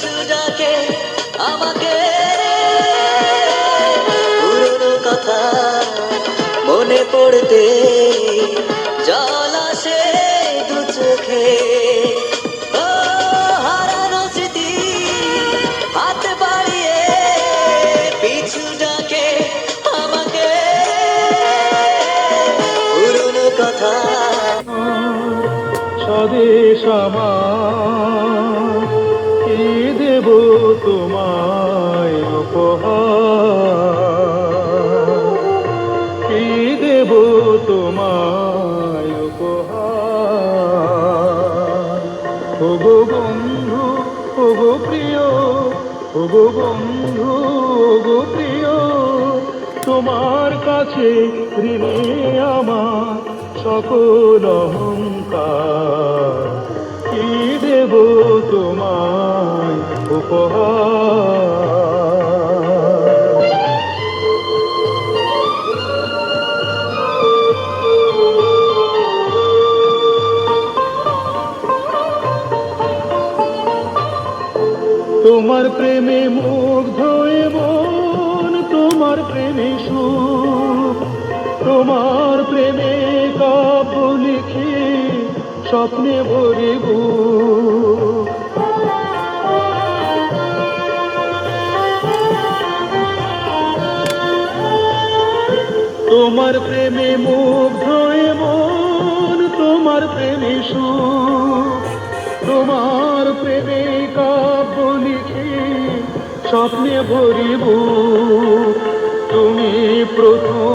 কিছু ডাকে আমাকে পুরনো কথা মনে পড়তে জল আসে দু চোখে। হারানো স্মৃতি হাত বাড়িয়ে পিছু ডাকে আমাকে। পুরনো কথা স্বদেশ আমার। তোমায় উপহার। ওগো বন্ধু, ওগো প্রিয়, ওগো বন্ধু, ওগো প্রিয়, তোমার কাছে ঋণে আমার সকল অহংকার। কি দেব তোমায় উপহার? তোমার প্রেমে মুগ্ধ মন, তোমার প্রেমে সুখ তোমার প্রেমে কাব্য লিখে স্বপ্নে ভরে বুক তোমার প্রেমে মুগ্ধ মন, তোমার প্রেমে সুখ তোমার প্রেমে কাব্য স্বপ্নে ভরিব তুমি প্রথম